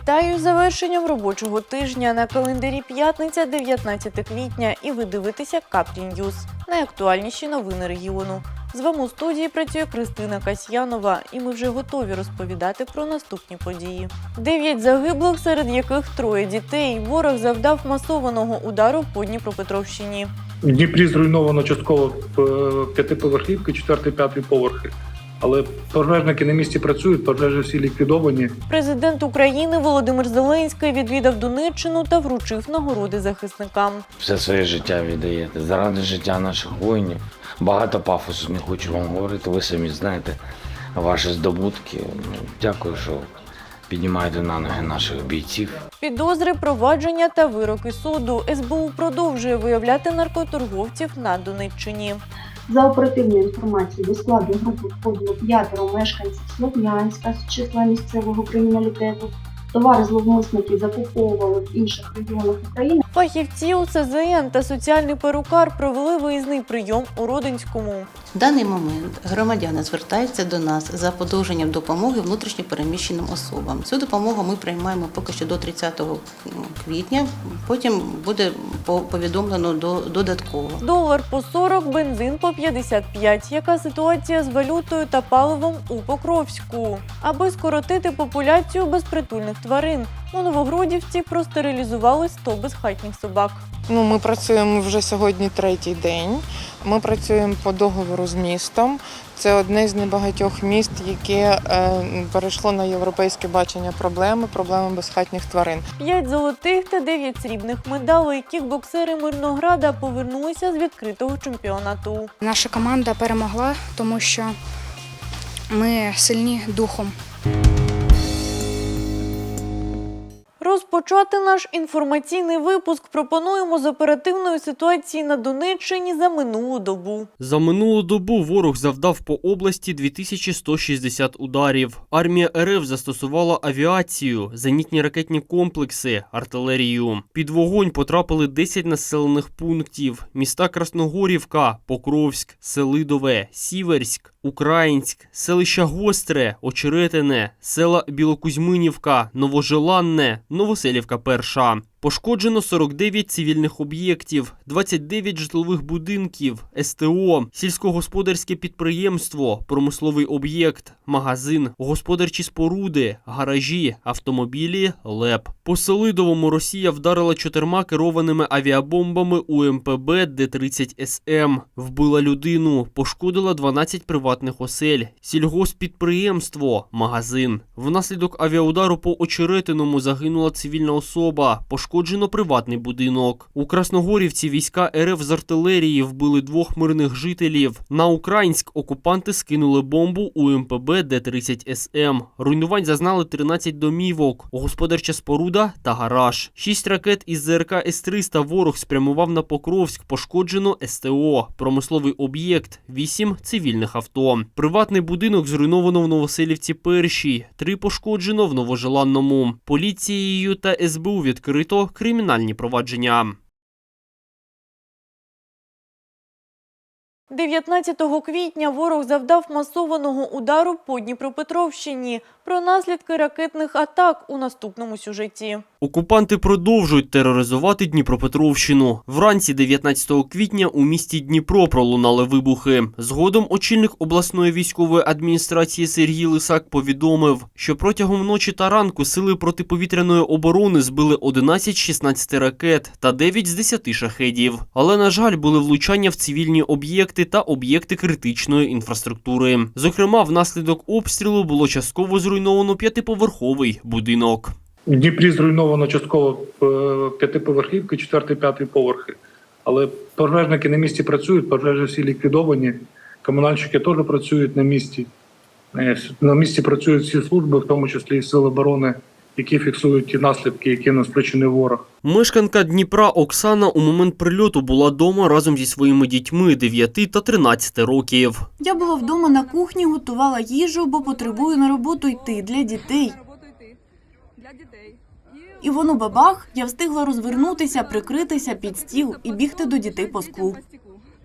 Вітаю з завершенням робочого тижня на календарі п'ятниця, 19 квітня, і ви дивитеся Каплі Ньюз. Найактуальніші новини регіону. З вами у студії працює Кристина Касьянова, і ми вже готові розповідати про наступні події. Дев'ять загиблих, серед яких троє дітей. Ворог завдав масованого удару по Дніпропетровщині. В Дніпрі зруйновано частково е, п'ятиповерхівки, четвертий, п'ятий поверхи. Але пожежники на місці працюють, пожежі всі ліквідовані. Президент України Володимир Зеленський відвідав Донеччину та вручив нагороди захисникам. все своє життя віддаєте заради життя наших воїнів. Багато пафосу не хочу вам говорити. Ви самі знаєте ваші здобутки. Ну, Дякую, що піднімаєте на ноги наших бійців. Підозри, провадження та вироки суду СБУ продовжує виявляти наркоторговців на Донеччині. За оперативною інформацією, до складу групи входило п'ятеро мешканців Слов'янська з числа місцевого криміналітету. Товари зловмисники закуповували в інших регіонах України. Фахівці УСЗН та соціальний перукар провели виїзний прийом у Родинському. В даний момент громадяни звертаються до нас за подовженням допомоги внутрішньопереміщеним особам. Цю допомогу ми приймаємо поки що до 30 квітня. Потім буде по- повідомлено до додатково. Долар по 40, бензин по 55. Яка ситуація з валютою та паливом у Покровську? Аби скоротити популяцію безпритульних тварин, у Новогродівці простерилізували 100 безхатніх собак. Ну, ми працюємо вже сьогодні третій день. Ми працюємо по договору з містом. Це одне з небагатьох міст, яке е, перейшло на європейське бачення проблеми, проблеми безхатніх тварин. П'ять золотих та дев'ять срібних медалей. Кікбоксери Мирнограда повернулися з відкритого чемпіонату. Наша команда перемогла, тому що ми сильні духом. Розпочати наш інформаційний випуск пропонуємо з оперативної ситуації на Донеччині за минулу добу. За минулу добу ворог завдав по області 2160 ударів. Армія РФ застосувала авіацію, зенітні ракетні комплекси, артилерію. Під вогонь потрапили 10 населених пунктів: міста Красногорівка, Покровськ, Селидове, Сіверськ, Українськ, селища Гостре, Очеретине, села Білокузьминівка, Новожеланне, Новоселівка Перша. Пошкоджено 49 цивільних об'єктів, 29 житлових будинків, СТО, сільськогосподарське підприємство, промисловий об'єкт, магазин, господарчі споруди, гаражі, автомобілі, ЛЕП. По Селидовому Росія вдарила чотирма керованими авіабомбами УМПБ Д-30СМ. Вбила людину, пошкодила 12 приватних осель, сільгоспідприємство, магазин. Внаслідок авіаудару по Очеретиному загинула цивільна особа, пошкоджено приватний будинок. У Красногорівці війська РФ з артилерії вбили двох мирних жителів. На Українськ окупанти скинули бомбу у МПБ Д-30СМ. Руйнувань зазнали 13 домівок, господарча споруда та гараж. Шість ракет із ЗРК С-300 ворог спрямував на Покровськ, пошкоджено СТО, промисловий об'єкт, вісім цивільних авто. Приватний будинок зруйновано в Новоселівці першій, три пошкоджено в Новожеланному. Поліцією та СБУ відкрито кримінальні провадження. 19 квітня ворог завдав масованого удару по Дніпропетровщині. Про наслідки ракетних атак у наступному сюжеті. Окупанти продовжують тероризувати Дніпропетровщину. Вранці 19 квітня у місті Дніпро пролунали вибухи. Згодом очільник обласної військової адміністрації Сергій Лисак повідомив, що протягом ночі та ранку сили протиповітряної оборони збили 11 з 16 ракет та 9 з 10 шахедів. Але, на жаль, були влучання в цивільні об'єкти та об'єкти критичної інфраструктури. Зокрема, внаслідок обстрілу було частково зруйновано п'ятиповерховий будинок. В Дніпрі зруйновано частково е, п'ятиповерхівки, четвертий, п'ятий поверхи. Але пожежники на місці працюють, пожежі всі ліквідовані. Комунальщики теж працюють на місці. Е, На місці працюють всі служби, в тому числі і сили оборони, які фіксують ті наслідки, які нам спричинив ворог. Мешканка Дніпра Оксана у момент прильоту була вдома разом зі своїми дітьми 9 та 13 років. Я була вдома на кухні, готувала їжу, бо потребую на роботу йти для дітей. І воно бабах, я встигла розвернутися, прикритися під стіл і бігти до дітей по склу.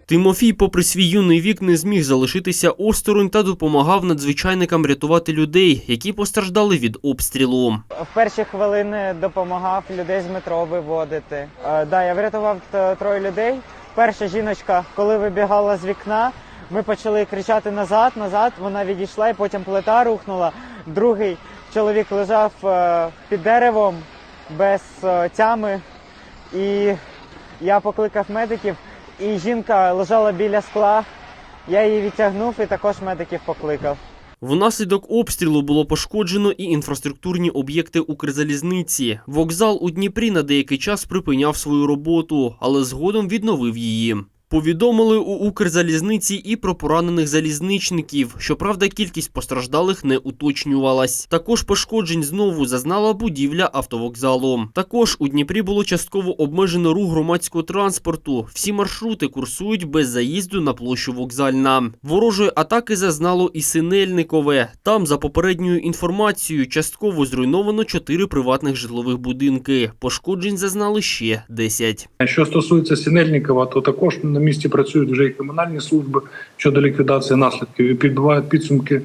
Тимофій, попри свій юний вік, не зміг залишитися осторонь та допомагав надзвичайникам рятувати людей, які постраждали від обстрілу. В перші хвилини допомагав людей з метро виводити. Е, да, я врятував троє людей. Перша жіночка, коли вибігала з вікна, ми почали кричати назад, назад. Вона відійшла і потім плита рухнула. Другий чоловік лежав е, під деревом без е, тями. І я покликав медиків, і жінка лежала біля скла. Я її відтягнув і також медиків покликав. Внаслідок обстрілу було пошкоджено і інфраструктурні об'єкти Укрзалізниці. Вокзал у Дніпрі на деякий час припиняв свою роботу, але згодом відновив її. Повідомили у Укрзалізниці і про поранених залізничників. Щоправда, кількість постраждалих не уточнювалась. Також пошкоджень знову зазнала будівля автовокзалу. Також у Дніпрі було частково обмежено рух громадського транспорту. Всі маршрути курсують без заїзду на площу вокзальна. Ворожої атаки зазнало і Синельникове. Там, за попередньою інформацією, частково зруйновано чотири приватних житлових будинки. Пошкоджень зазнали ще 10. Що стосується Сінельникова, то також на місці працюють вже і комунальні служби щодо ліквідації наслідків і підбивають підсумки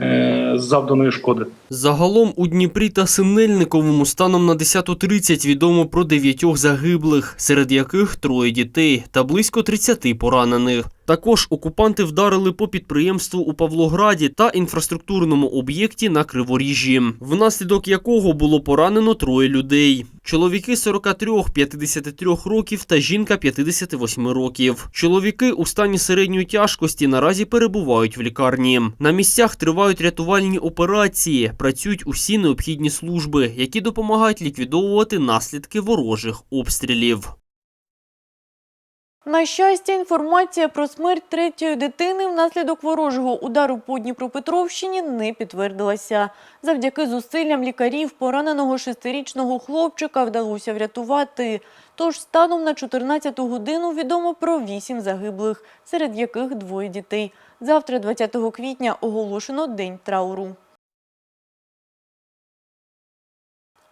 е, завданої шкоди. Загалом у Дніпрі та Синельниковому станом на 10.30 відомо про дев'ятьох загиблих, серед яких троє дітей та близько 30 поранених. Також окупанти вдарили по підприємству у Павлограді та інфраструктурному об'єкті на Криворіжжі, внаслідок якого було поранено троє людей. Чоловіки 43, 53 років та жінка 58 років. Чоловіки у стані середньої тяжкості наразі перебувають в лікарні. На місцях тривають рятувальні операції. Працюють усі необхідні служби, які допомагають ліквідовувати наслідки ворожих обстрілів. На щастя, інформація про смерть третьої дитини внаслідок ворожого удару по Дніпропетровщині не підтвердилася. Завдяки зусиллям лікарів пораненого шестирічного хлопчика вдалося врятувати. Тож станом на 14 годину відомо про вісім загиблих, серед яких двоє дітей. Завтра, 20 квітня, оголошено День трауру.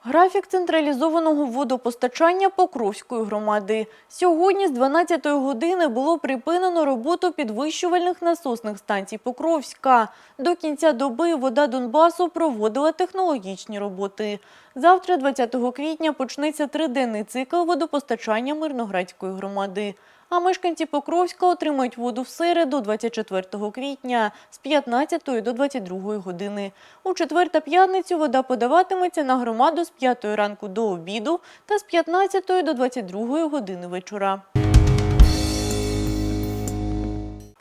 Графік централізованого водопостачання Покровської громади. Сьогодні з 12 години було припинено роботу підвищувальних насосних станцій Покровська. До кінця доби вода Донбасу проводила технологічні роботи. Завтра, 20 квітня, почнеться триденний цикл водопостачання Мирноградської громади. А мешканці Покровська отримають воду в середу, 24 квітня, з 15 до 22 години. У четвер п'ятницю вода подаватиметься на громаду з 5 ранку до обіду та з 15 до 22 години вечора.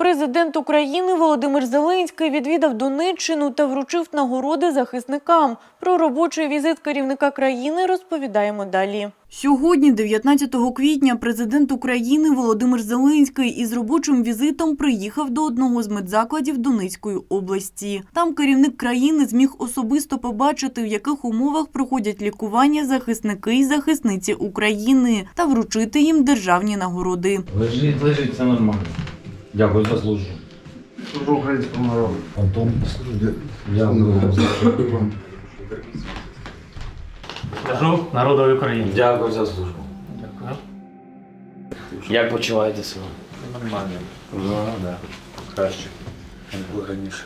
Президент України Володимир Зеленський відвідав Донеччину та вручив нагороди захисникам. Про робочий візит керівника країни розповідаємо далі. Сьогодні, 19 квітня, президент України Володимир Зеленський із робочим візитом приїхав до одного з медзакладів Донецької області. Там керівник країни зміг особисто побачити, в яких умовах проходять лікування захисники і захисниці України та вручити їм державні нагороди. Лежить, лежить, це нормально. Дякую за службу. Служу українському народу. Антон. Дякую за службу. Служу народові України. Дякую за службу. Дякую. Як почуваєте себе? Нормально. Ну, Да. Краще. було раніше.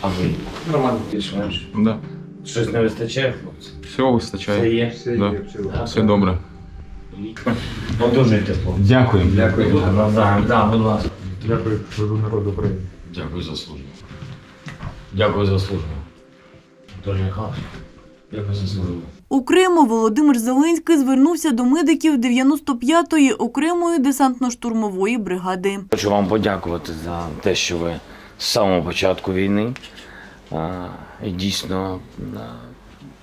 а ви? Нормально. Більш-менш. Да, Щось не вистачає, хлопці? всього вистачає. Це є. Да. Все добре. Одужуйте, хлопці. Дякую. Дякую. Навзаєм. Да, будь ласка. Дякую. Служу народу України. Дякую за службу. Дякую за службу. Дуже. Дякую за службу. Окремо Володимир Зеленський звернувся до медиків 95-ї окремої десантно-штурмової бригади. Хочу вам подякувати за те, що ви з самого початку війни а, і дійсно а,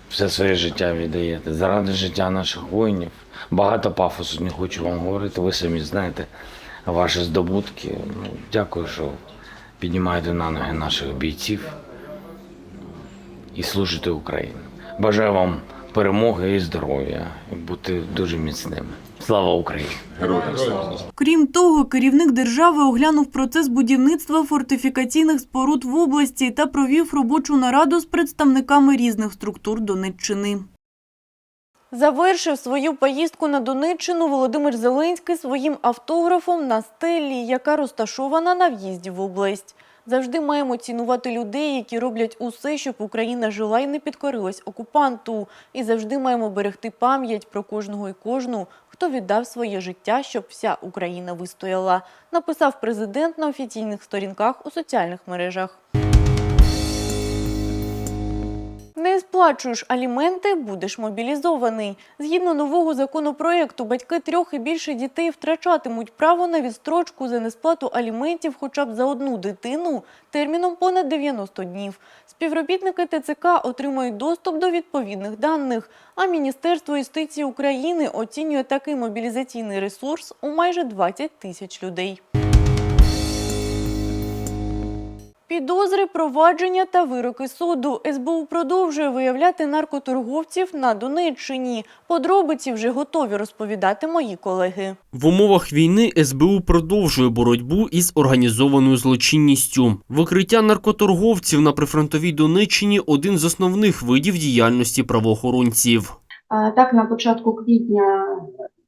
все своє життя віддаєте заради життя наших воїнів. Багато пафосу не хочу вам говорити. Ви самі знаєте ваші здобутки. Ну, дякую, що піднімаєте на ноги наших бійців і служите Україні. Бажаю вам перемоги і здоров'я, і бути дуже міцними. Слава Україні! Крім того, керівник держави оглянув процес будівництва фортифікаційних споруд в області та провів робочу нараду з представниками різних структур Донеччини. Завершив свою поїздку на Донеччину Володимир Зеленський своїм автографом на стелі, яка розташована на в'їзді в область. Завжди маємо цінувати людей, які роблять усе, щоб Україна жила і не підкорилась окупанту. І завжди маємо берегти пам'ять про кожного і кожну, хто віддав своє життя, щоб вся Україна вистояла, написав президент на офіційних сторінках у соціальних мережах. Не сплачуєш аліменти, будеш мобілізований. Згідно нового законопроекту, батьки трьох і більше дітей втрачатимуть право на відстрочку за несплату аліментів хоча б за одну дитину терміном понад 90 днів. Співробітники ТЦК отримають доступ до відповідних даних, а Міністерство юстиції України оцінює такий мобілізаційний ресурс у майже 20 тисяч людей. Підозри, провадження та вироки суду. СБУ продовжує виявляти наркоторговців на Донеччині. Подробиці вже готові розповідати мої колеги. В умовах війни СБУ продовжує боротьбу із організованою злочинністю. Викриття наркоторговців на прифронтовій Донеччині один з основних видів діяльності правоохоронців. Так, на початку квітня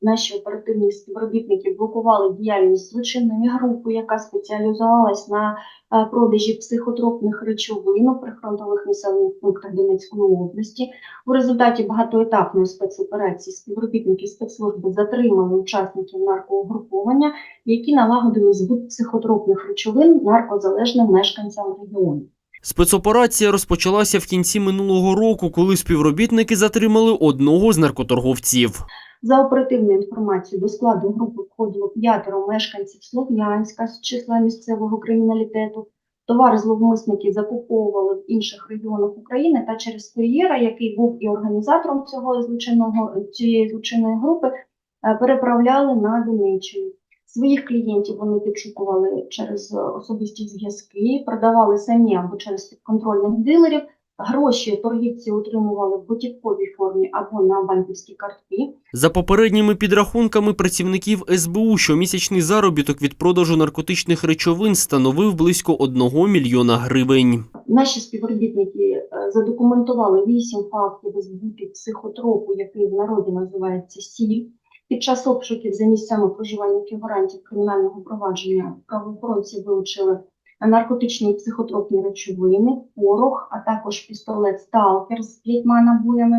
наші оперативні співробітники блокували діяльність злочинної групи, яка спеціалізувалась на продажі психотропних речовин у прифронтових населених пунктах Донецької області. У результаті багатоетапної спецоперації співробітники спецслужби затримали учасників наркоугруповання, які налагодили збут психотропних речовин наркозалежним мешканцям регіону. Спецоперація розпочалася в кінці минулого року, коли співробітники затримали одного з наркоторговців. За оперативною інформацією, до складу групи входило п'ятеро мешканців Слов'янська з числа місцевого криміналітету. Товари зловмисники закуповували в інших регіонах України та через кур'єра, який був і організатором цього злочинного цієї злочинної групи, е, переправляли на Донеччину. Своїх клієнтів вони підшукували через е, особисті зв'язки, продавали самі або через підконтрольних дилерів. Гроші торгівці отримували в готівковій формі або на банківські картки. За попередніми підрахунками працівників СБУ, щомісячний заробіток від продажу наркотичних речовин становив близько 1 мільйона гривень. Наші співробітники е, задокументували вісім фактів збуту психотропу, який в народі називається сіль. Під час обшуків за місцями проживання фігурантів кримінального провадження правоохоронці вилучили наркотичні і психотропні речовини, порох, а також пістолет Сталкер з п'ятьма набоями.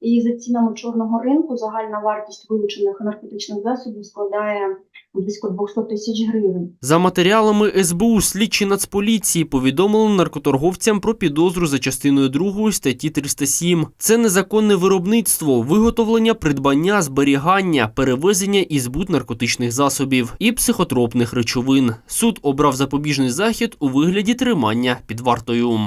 І за цінами чорного ринку загальна вартість вилучених наркотичних засобів складає близько 200 тисяч гривень. За матеріалами СБУ слідчі Нацполіції повідомили наркоторговцям про підозру за частиною 2 статті 307. Це незаконне виробництво, виготовлення, придбання, зберігання, перевезення і збут наркотичних засобів і психотропних речовин. Суд обрав запобіжний захід у вигляді тримання під вартою.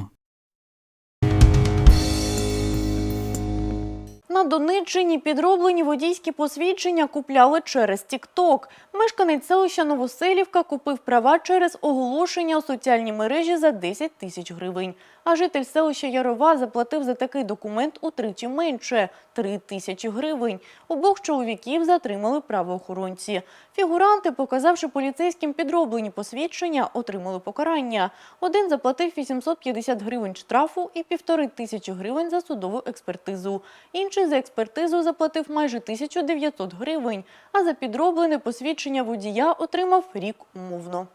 На Донеччині підроблені водійські посвідчення купляли через TikTok. Мешканець селища Новоселівка купив права через оголошення у соціальній мережі за 10 тисяч гривень. А житель селища Ярова заплатив за такий документ утричі менше – 3 тисячі гривень. Обох чоловіків затримали правоохоронці. Фігуранти, показавши поліцейським підроблені посвідчення, отримали покарання. Один заплатив 850 гривень штрафу і півтори тисячі гривень за судову експертизу. Інший за експертизу заплатив майже 1900 гривень, а за підроблене посвідчення водія отримав рік умовно.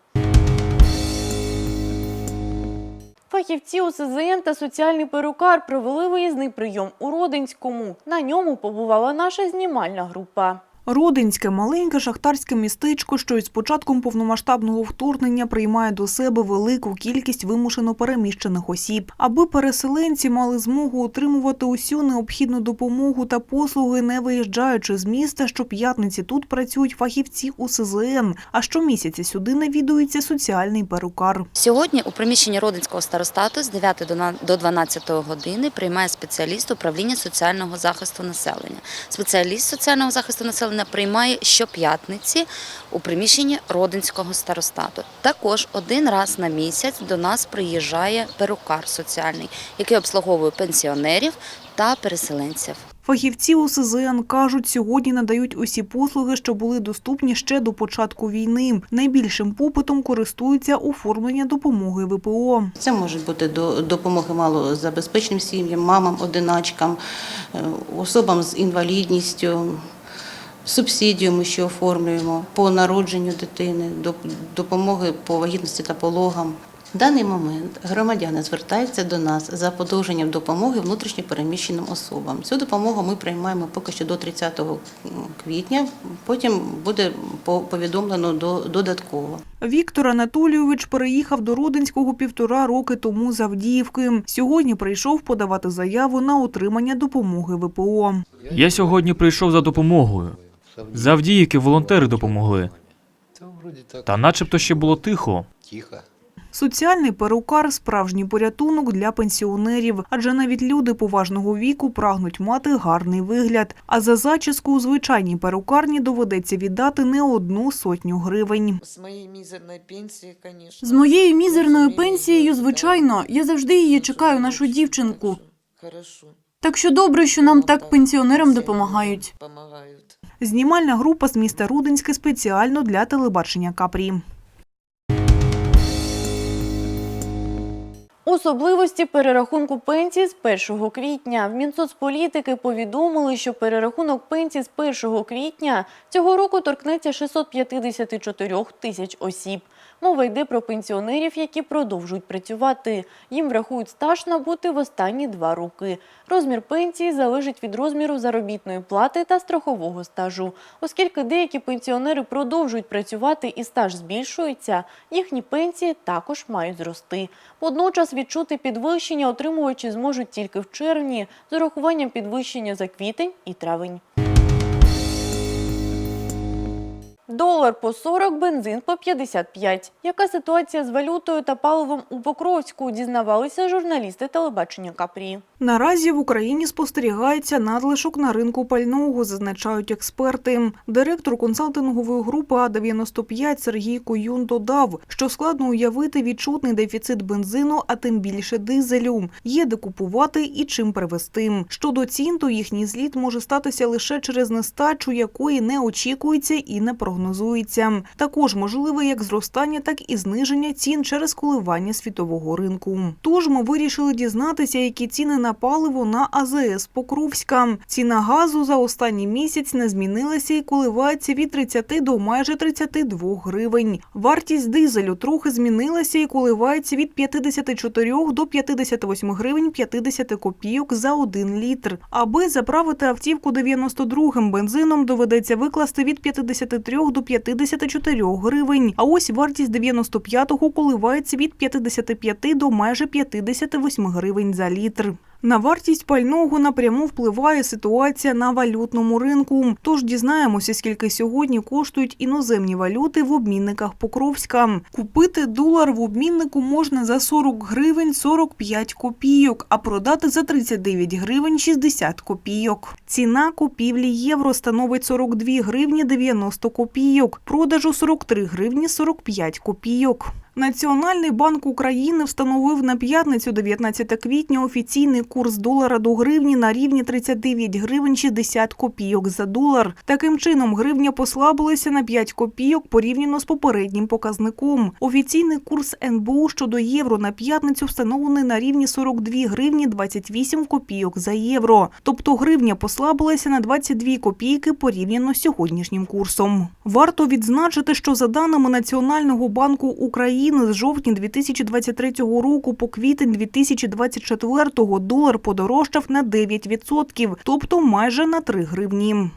Фахівці УСЗН та соціальний перукар провели виїзний прийом у Родинському. На ньому побувала наша знімальна група. Родинське маленьке шахтарське містечко, що із початком повномасштабного вторгнення приймає до себе велику кількість вимушено переміщених осіб. Аби переселенці мали змогу отримувати усю необхідну допомогу та послуги, не виїжджаючи з міста, щоп'ятниці тут працюють фахівці УСЗН, а щомісяця сюди навідується соціальний перукар. Сьогодні у приміщенні Родинського старостату з 9 до на- до 12 години приймає спеціаліст управління соціального захисту населення. Спеціаліст соціального захисту населення приймає щоп'ятниці у приміщенні Родинського старостату. Також один раз на місяць до нас приїжджає перукар соціальний, який обслуговує пенсіонерів та переселенців. Фахівці УСЗН кажуть, сьогодні надають усі послуги, що були доступні ще до початку війни. Найбільшим попитом користуються оформлення допомоги ВПО. Це можуть бути до допомоги малозабезпеченим сім'ям, мамам, одиначкам, е, особам з інвалідністю. Субсидію ми ще оформлюємо по народженню дитини, доп- допомоги по вагітності та пологам. В даний момент громадяни звертаються до нас за подовженням допомоги внутрішньопереміщеним особам. Цю допомогу ми приймаємо поки що до 30 квітня, потім буде по- повідомлено до- додатково. Віктор Анатолійович переїхав до Родинського півтора роки тому з Авдіївки. Сьогодні прийшов подавати заяву на отримання допомоги ВПО. Я сьогодні прийшов за допомогою. З Авдіївки волонтери допомогли. Та начебто ще було тихо. Соціальний перукар – справжній порятунок для пенсіонерів, адже навіть люди поважного віку прагнуть мати гарний вигляд. А за зачіску у звичайній перукарні доведеться віддати не одну сотню гривень. З моєю мізерною пенсією, звичайно, я завжди її чекаю, нашу дівчинку. Так що добре, що нам так пенсіонерам допомагають. Знімальна група з міста Рудинське спеціально для телебачення Капрі. Особливості перерахунку пенсій з 1 квітня. В Мінсоцполітики повідомили, що перерахунок пенсій з 1 квітня цього року торкнеться 654 тисяч осіб. Мова йде про пенсіонерів, які продовжують працювати. Їм врахують стаж набути в останні два роки. Розмір пенсії залежить від розміру заробітної плати та страхового стажу. Оскільки деякі пенсіонери продовжують працювати і стаж збільшується, їхні пенсії також мають зрости. Водночас відчути підвищення отримувачі зможуть тільки в червні з урахуванням підвищення за квітень і травень. Долар по 40, бензин по 55. Яка ситуація з валютою та паливом у Покровську? Дізнавалися журналісти телебачення Капрі. Наразі в Україні спостерігається надлишок на ринку пального, зазначають експерти. Директор консалтингової групи А-95 Сергій Куюн додав, що складно уявити відчутний дефіцит бензину, а тим більше дизелю. Є де купувати і чим привезти. Щодо цін, то їхній зліт може статися лише через нестачу, якої не очікується і не прогнозується. Також можливе як зростання, так і зниження цін через коливання світового ринку. Тож ми вирішили дізнатися, які ціни на паливо на АЗС Покровська. Ціна газу за останній місяць не змінилася і коливається від 30 до майже 32 гривень. Вартість дизелю трохи змінилася і коливається від 54 до 58 гривень 50 копійок за 1 літр. Аби заправити автівку 92-м бензином, доведеться викласти від 53 до 54 гривень. А ось вартість 95-го коливається від 55 до майже 58 гривень за літр. На вартість пального напряму впливає ситуація на валютному ринку. Тож дізнаємося, скільки сьогодні коштують іноземні валюти в обмінниках Покровська. Купити долар в обміннику можна за 40 гривень 45 копійок, а продати за 39 гривень 60 копійок. Ціна купівлі євро становить 42 гривні 90 копійок, продажу 43 гривні 45 копійок. Національний банк України встановив на п'ятницю 19 квітня офіційний курс долара до гривні на рівні 39 гривень 60 копійок за долар. Таким чином, гривня послабилася на 5 копійок порівняно з попереднім показником. Офіційний курс НБУ щодо євро на п'ятницю встановлений на рівні 42 гривні 28 копійок за євро. Тобто гривня послабилася на 22 копійки порівняно з сьогоднішнім курсом. Варто відзначити, що за даними Національного банку України з жовтня 2023 року по квітень 2024 долар подорожчав на 9%, тобто майже на 3 гривні.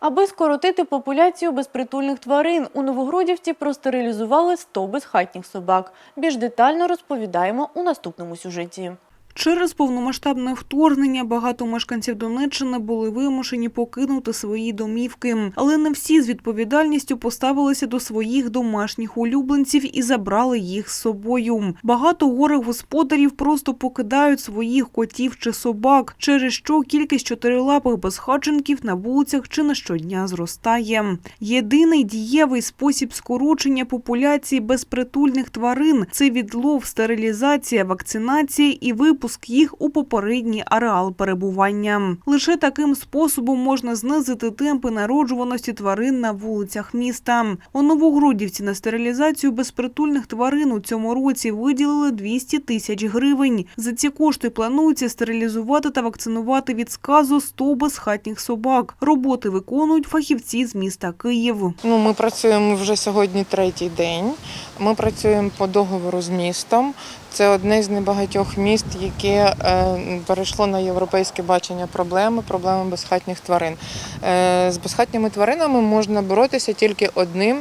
Аби скоротити популяцію безпритульних тварин, у Новогродівці простерилізували 100 безхатніх собак. Більш детально розповідаємо у наступному сюжеті. Через повномасштабне вторгнення багато мешканців Донеччини були вимушені покинути свої домівки, але не всі з відповідальністю поставилися до своїх домашніх улюбленців і забрали їх з собою. Багато горих господарів просто покидають своїх котів чи собак, через що кількість чотирилапих безхатченків на вулицях чи не щодня зростає. Єдиний дієвий спосіб скорочення популяції безпритульних тварин це відлов, стерилізація, вакцинація і випуск випуск їх у попередній ареал перебування. Лише таким способом можна знизити темпи народжуваності тварин на вулицях міста. У Новогродівці на стерилізацію безпритульних тварин у цьому році виділили 200 тисяч гривень. За ці кошти планується стерилізувати та вакцинувати від сказу 100 безхатніх собак. Роботи виконують фахівці з міста Київ. Ну, ми працюємо вже сьогодні третій день. Ми працюємо по договору з містом. Це одне з небагатьох міст, яке е, перейшло на європейське бачення проблеми, проблеми безхатніх тварин. Е, з безхатніми тваринами можна боротися тільки одним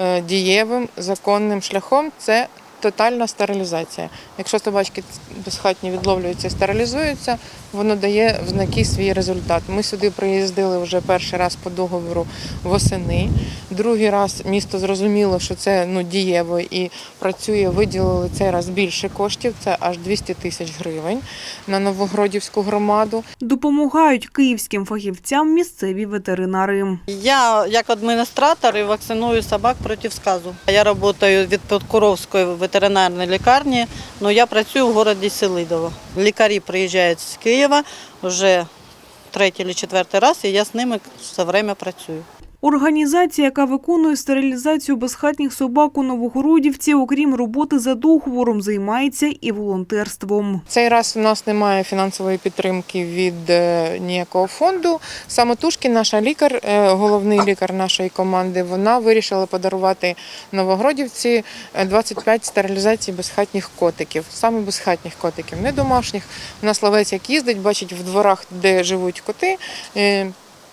е, дієвим законним шляхом це тотальна стерилізація. Якщо собачки безхатні відловлюються і стерилізуються, воно дає в знаки свій результат. Ми сюди приїздили вже перший раз по договору восени. Другий раз місто зрозуміло, що це ну, дієво і працює, виділили цей раз більше коштів, це аж 200 тисяч гривень на Новогродівську громаду. Допомагають київським фахівцям місцеві ветеринари. Я як адміністратор і вакциную собак проти сказу. Я працюю від Подкуровської ветеринарної лікарні, але я працюю в місті Селидово. Лікарі приїжджають з Києва вже третій чи четвертий раз, і я з ними все время працюю. Організація, яка виконує стерилізацію безхатніх собак у Новогородівці, окрім роботи за договором, займається і волонтерством. Цей раз у нас немає фінансової підтримки від е, ніякого фонду. Самотужки наша лікар, е, головний лікар нашої команди, вона вирішила подарувати Новогродівці е, 25 стерилізацій безхатніх котиків, саме безхатніх котиків, не домашніх. У нас ловець як їздить, бачить в дворах, де живуть коти.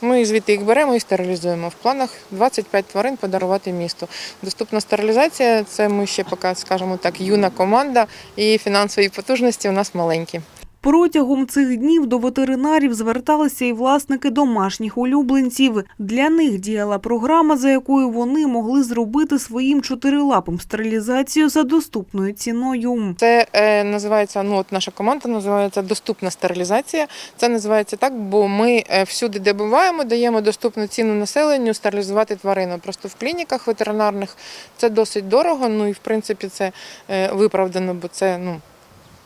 Ми звідти їх беремо і стерилізуємо. В планах 25 тварин подарувати місту. Доступна стерилізація це ми ще поки, скажімо так, юна команда і фінансові потужності у нас маленькі. Протягом цих днів до ветеринарів зверталися і власники домашніх улюбленців. Для них діяла програма, за якою вони могли зробити своїм чотирилапим стерилізацію за доступною ціною. Це е, називається, ну от наша команда називається доступна стерилізація. Це називається так, бо ми е, всюди, де буваємо, даємо доступну ціну населенню стерилізувати тварину. Просто в клініках ветеринарних це досить дорого. Ну і в принципі це е, виправдано, бо це ну.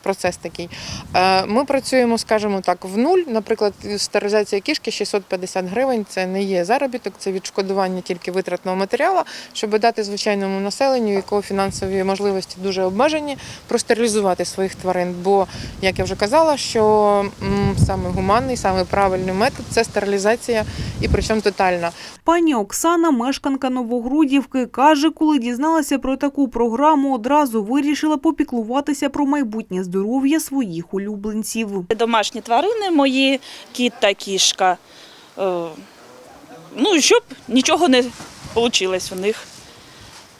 Процес такий. Е, Ми працюємо, скажімо так, в нуль. Наприклад, стерилізація кішки 650 гривень. Це не є заробіток, це відшкодування тільки витратного матеріалу, щоб дати звичайному населенню, якого фінансові можливості дуже обмежені, простерилізувати своїх тварин. Бо, як я вже казала, що саме гуманний, саме правильний метод це стерилізація і причому тотальна. Пані Оксана, мешканка Новогрудівки, каже, коли дізналася про таку програму, одразу вирішила попіклуватися про майбутнє здоров'я своїх улюбленців. Домашні тварини мої, кіт та кішка. Е, Ну, щоб нічого не вийшло у них,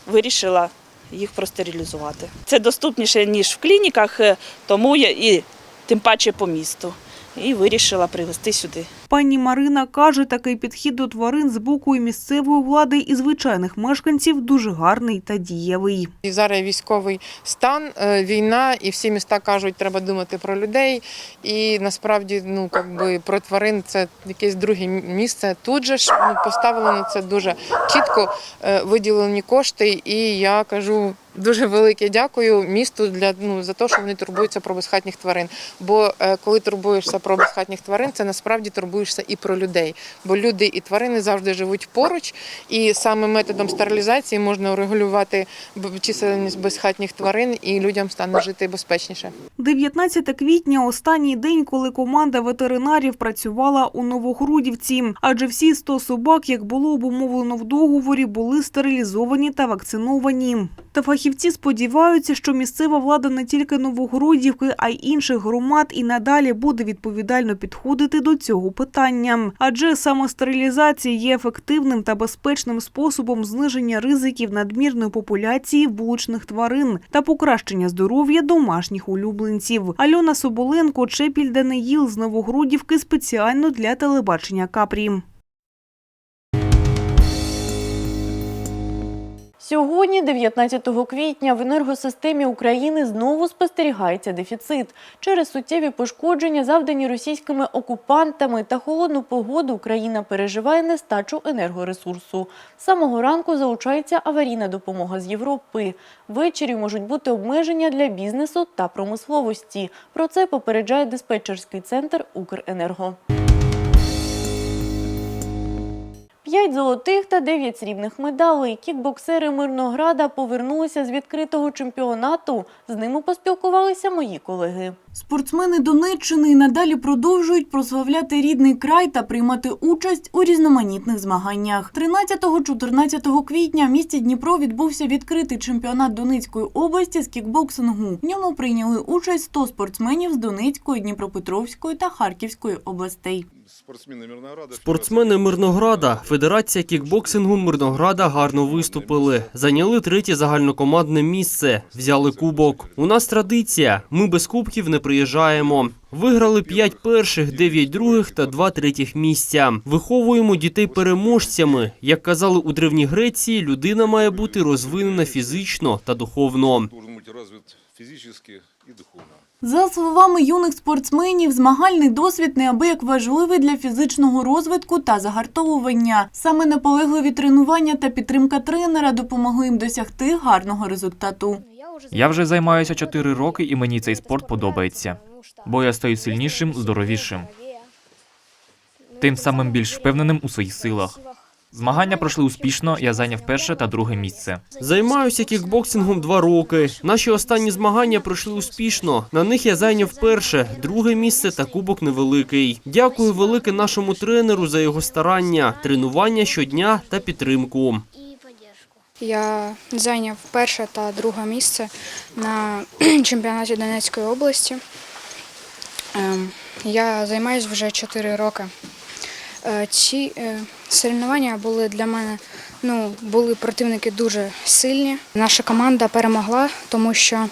вирішила їх простерилізувати. Це доступніше, ніж в клініках, е, тому я і тим паче по місту. І вирішила привезти сюди. Пані Марина каже, такий підхід до тварин з боку і місцевої влади і звичайних мешканців дуже гарний та дієвий. І зараз військовий стан, е, війна, і всі міста кажуть, треба думати про людей. І насправді, ну якби про тварин це якесь друге місце. Тут же ж ну, поставлено це дуже чітко е, виділені кошти. І я кажу. Дуже велике дякую місту для ну за те, що вони турбуються про безхатніх тварин. Бо е, коли турбуєшся про безхатніх тварин, це насправді турбуєшся і про людей. Бо люди і тварини завжди живуть поруч, і саме методом стерилізації можна урегулювати чисельність безхатніх тварин, і людям стане жити безпечніше. 19 квітня – останній день, коли команда ветеринарів працювала у Новогрудівці. Адже всі 100 собак, як було обумовлено в договорі, були стерилізовані та вакциновані. Та фахівці сподіваються, що місцева влада не тільки Новогрудівки, а й інших громад і надалі буде відповідально підходити до цього питання. Адже самостерилізація є ефективним та безпечним способом зниження ризиків надмірної популяції вуличних тварин та покращення здоров'я домашніх улюбленців. Альона Соболенко, Чепіль Даниїл з Новогрудівки спеціально для телебачення Капрі. Сьогодні, 19 квітня, в енергосистемі України знову спостерігається дефіцит. Через суттєві пошкодження, завдані російськими окупантами та холодну погоду, Україна переживає нестачу енергоресурсу. З самого ранку залучається аварійна допомога з Європи. Ввечері можуть бути обмеження для бізнесу та промисловості. Про це попереджає диспетчерський центр Укренерго. П'ять золотих та дев'ять срібних медалей. Кікбоксери Мирнограда повернулися з відкритого чемпіонату. З ними поспілкувалися мої колеги. Спортсмени Донеччини надалі продовжують прославляти рідний край та приймати участь у різноманітних змаганнях. 13-14 квітня в місті Дніпро відбувся відкритий чемпіонат Донецької області з кікбоксингу. В ньому прийняли участь 100 спортсменів з Донецької, Дніпропетровської та Харківської областей. Спортсмени Мирнограда, Федерація кікбоксингу Мирнограда гарно виступили. Зайняли третє загальнокомандне місце, взяли кубок. У нас традиція. Ми без кубків не приїжджаємо. Виграли 5 перших, 9 других та 2 третіх місця. Виховуємо дітей переможцями. Як казали у Древній Греції, людина має бути розвинена фізично та духовно. За словами юних спортсменів, змагальний досвід неабияк важливий для фізичного розвитку та загартовування. Саме наполегливі тренування та підтримка тренера допомогли їм досягти гарного результату. Я вже займаюся 4 роки, і мені цей спорт подобається. Бо я стаю сильнішим, здоровішим. Тим самим більш впевненим у своїх силах. Змагання пройшли успішно, я зайняв перше та друге місце. Займаюся кікбоксингом два роки. Наші останні змагання пройшли успішно. На них я зайняв перше, друге місце та кубок невеликий. Дякую велике нашому тренеру за його старання, тренування щодня та підтримку. Я зайняв перше та друге місце на чемпіонаті Донецької області. Ем, Я займаюся вже 4 роки. Е, Ці е, соревнування були для мене, ну, були противники дуже сильні. Наша команда перемогла, тому що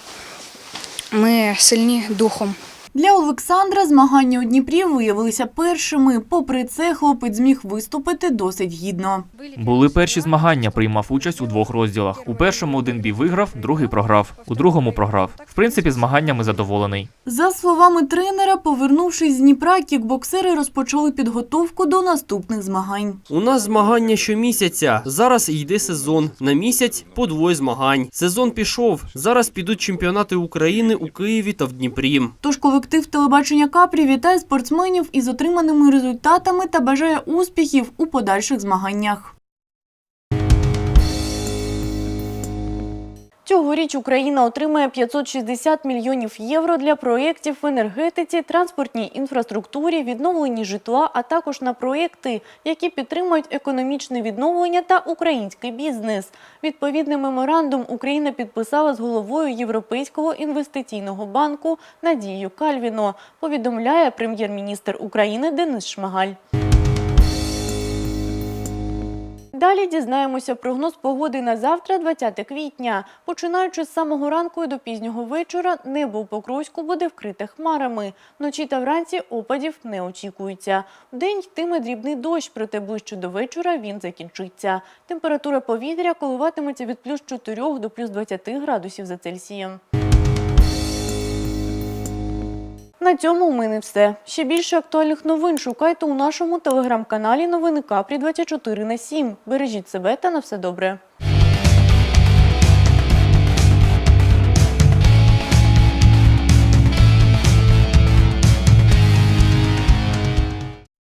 ми сильні духом. Для Олександра змагання у Дніпрі виявилися першими. Попри це, хлопець зміг виступити досить гідно. Були перші змагання, приймав участь у двох розділах. У першому один бій виграв, другий програв. У другому програв. В принципі, змаганнями задоволений. За словами тренера, повернувшись з Дніпра, кікбоксери розпочали підготовку до наступних змагань. У нас змагання щомісяця. Зараз йде сезон. На місяць по двоє змагань. Сезон пішов. Зараз підуть чемпіонати України у Києві та в Дніпрі. Тож колектив телебачення Капрі вітає спортсменів із отриманими результатами та бажає успіхів у подальших змаганнях. Цьогоріч Україна отримає 560 мільйонів євро для проєктів в енергетиці, транспортній інфраструктурі, відновленні житла, а також на проєкти, які підтримують економічне відновлення та український бізнес. Відповідний меморандум Україна підписала з головою Європейського інвестиційного банку Надією Кальвіно, повідомляє прем'єр-міністр України Денис Шмигаль. Далі дізнаємося прогноз погоди на завтра, 20 квітня. Починаючи з самого ранку і до пізнього вечора, небо у Покровську буде вкрите хмарами. Вночі та вранці опадів не очікується. Вдень йтиме дрібний дощ, проте ближче до вечора він закінчиться. Температура повітря коливатиметься від плюс 4 до плюс 20 градусів за Цельсієм. На цьому у мене все. Ще більше актуальних новин шукайте у нашому телеграм-каналі Новини Капрі 24 на 7. Бережіть себе та на все добре.